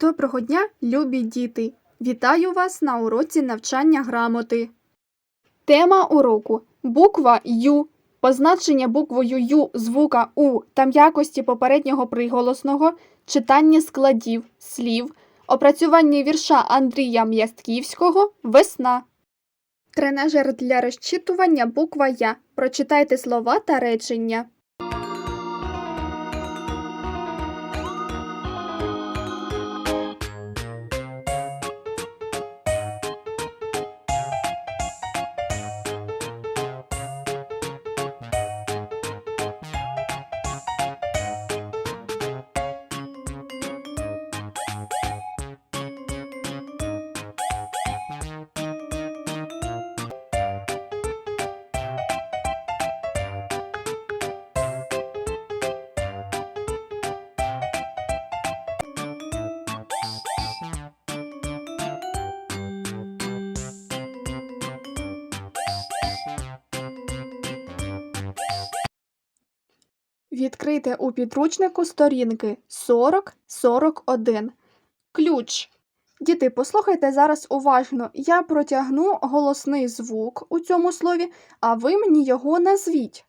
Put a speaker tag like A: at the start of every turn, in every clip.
A: Доброго дня, любі діти! Вітаю вас на уроці навчання грамоти. Тема уроку буква Ю. Позначення буквою Ю звука У та м'якості попереднього приголосного, читання складів, слів, опрацювання вірша Андрія М'ястківського Весна. Тренажер для розчитування буква Я. Прочитайте слова та речення. Відкрийте у підручнику сторінки 40-41. Ключ. Діти, послухайте зараз уважно. Я протягну голосний звук у цьому слові, а ви мені його назвіть.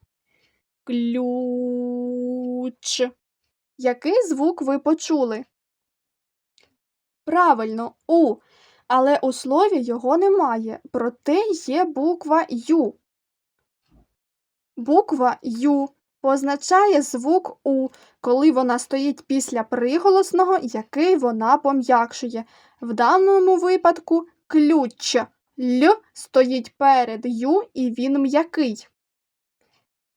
A: Ключ. Який звук ви почули? Правильно, У. Але у слові його немає, проте є буква Ю. Буква Ю позначає звук У, коли вона стоїть після приголосного, який вона пом'якшує. В даному випадку ключ. Л стоїть перед Ю і він м'який.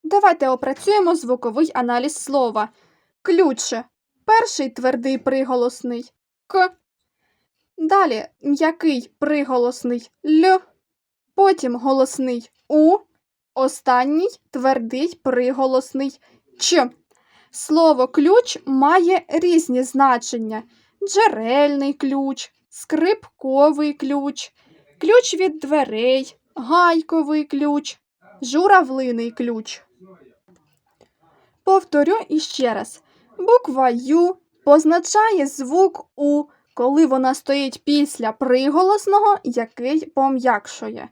A: Давайте опрацюємо звуковий аналіз слова. Ключ. Перший твердий приголосний К. Далі м'який приголосний Л. Потім голосний У. Останній твердий приголосний Ч. Слово ключ має різні значення: джерельний ключ, скрипковий ключ, ключ від дверей, гайковий ключ, журавлиний ключ. Повторю іще раз. Буква Ю позначає звук У, коли вона стоїть після приголосного, який пом'якшує.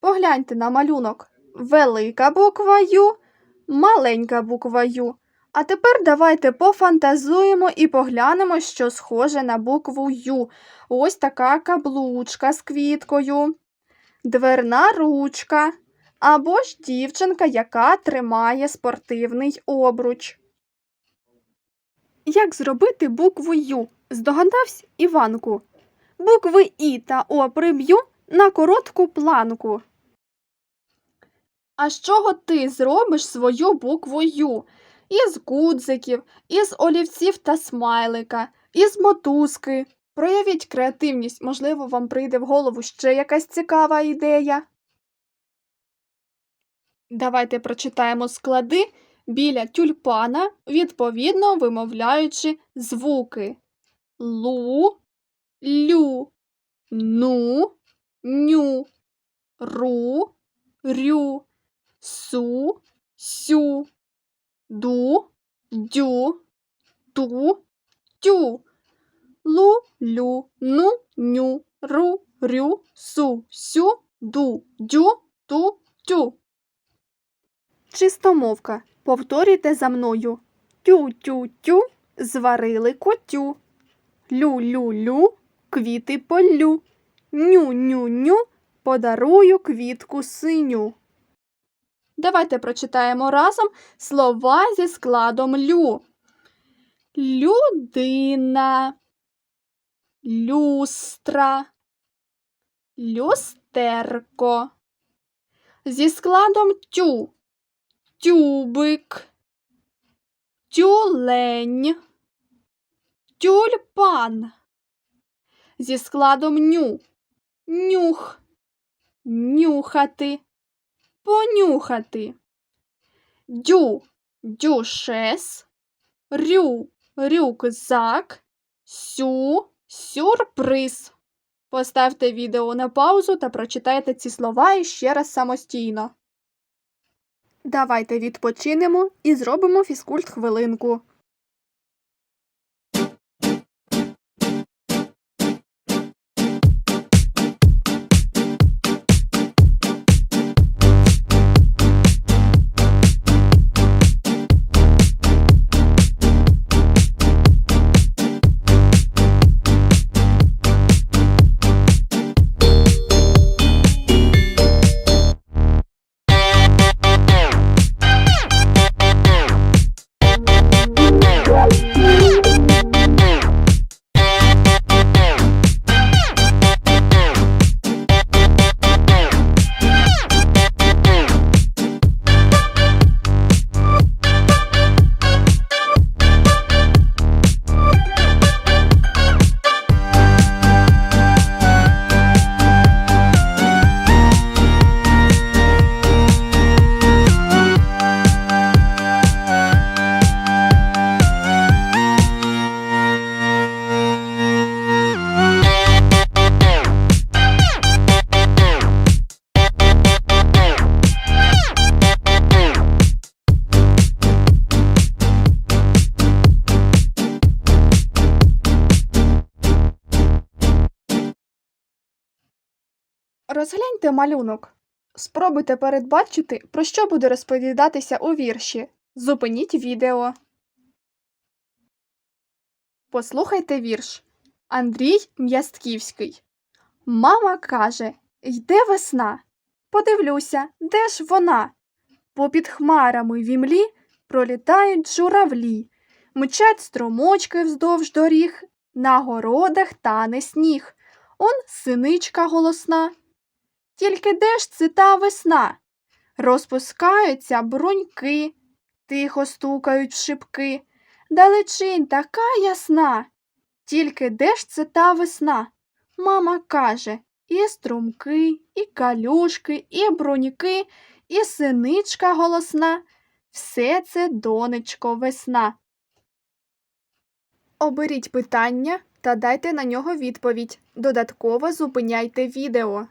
A: Погляньте на малюнок велика буква Ю, маленька буква Ю. А тепер давайте пофантазуємо і поглянемо, що схоже на букву Ю. Ось така каблучка з квіткою, дверна ручка або ж дівчинка, яка тримає спортивний обруч. Як зробити букву Ю? Здогадався Іванку. Букви І та О приб'ю на коротку планку. А з чого ти зробиш свою букву? Із гудзиків, із олівців та смайлика, із мотузки. Проявіть креативність, можливо, вам прийде в голову ще якась цікава ідея. Давайте прочитаємо склади біля тюльпана, відповідно вимовляючи звуки лу, лю, ну, ню, ру, рю су, сю, ду, дю, ту, тю, лу, лю, ну, ню, ру, рю, су, сю, ду, дю, ту, тю. Чистомовка. Повторюйте за мною. Тю-тю-тю, зварили котю. Лю-лю-лю, квіти полю. Ню-ню-ню, подарую квітку синю. Давайте прочитаємо разом слова зі складом лю. Людина, люстра, люстерко. Зі складом тю, тюбик, тюлень, тюльпан. Зі складом ню, нюх, нюхати понюхати. Дю дюшес, рю рюкзак, сю сюрприз. Поставте відео на паузу та прочитайте ці слова іще раз самостійно. Давайте відпочинемо і зробимо фізкульт хвилинку. Розгляньте малюнок. Спробуйте передбачити, про що буде розповідатися у вірші. Зупиніть відео. Послухайте вірш. Андрій М'ястківський. Мама каже: Йде весна. Подивлюся, де ж вона? Попід хмарами в імлі пролітають журавлі, мчать струмочки вздовж доріг, на городах тане сніг. Он синичка голосна. Тільки де ж це та весна? Розпускаються бруньки, тихо стукають в шибки. Далечінь така ясна. Тільки де ж це та весна? Мама каже, і струмки, і калюшки, і бруньки, і синичка голосна. Все це, донечко, весна. Оберіть питання та дайте на нього відповідь. Додатково зупиняйте відео.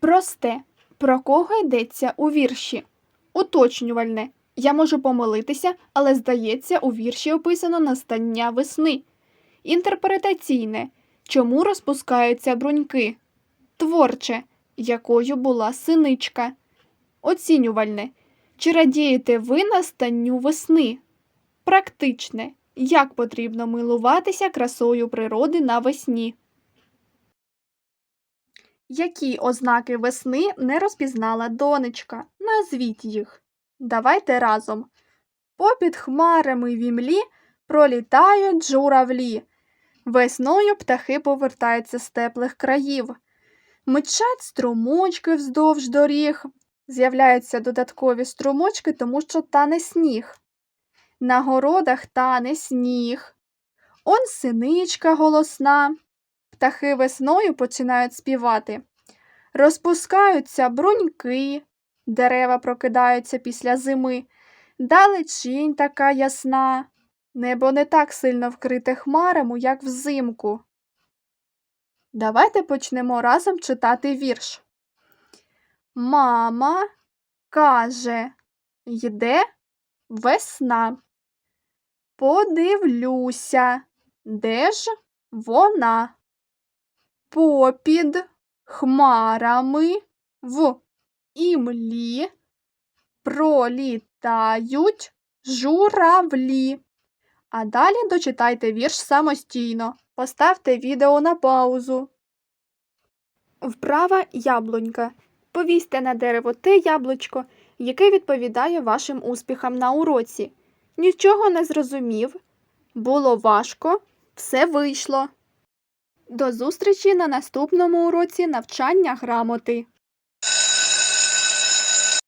A: Просте. Про кого йдеться у вірші? Уточнювальне. Я можу помилитися, але здається, у вірші описано настання весни. Інтерпретаційне. Чому розпускаються бруньки? Творче. Якою була синичка? Оцінювальне. Чи радієте ви настанню весни? Практичне. Як потрібно милуватися красою природи навесні? Які ознаки весни не розпізнала донечка? Назвіть їх. Давайте разом. Попід хмарами в імлі пролітають журавлі. Весною птахи повертаються з теплих країв. Мчать струмочки вздовж доріг. З'являються додаткові струмочки, тому що тане сніг. На городах тане сніг. Он синичка голосна. Птахи весною починають співати. Розпускаються бруньки, дерева прокидаються після зими. Далечінь така ясна. Небо не так сильно вкрите хмарами, як взимку. Давайте почнемо разом читати вірш. Мама каже, йде весна. Подивлюся, де ж вона? Попід хмарами в імлі пролітають журавлі. А далі дочитайте вірш самостійно. Поставте відео на паузу. Вправа яблунька. Повісьте на дерево те яблучко, яке відповідає вашим успіхам на уроці. Нічого не зрозумів. Було важко, все вийшло. До зустрічі на наступному уроці навчання грамоти.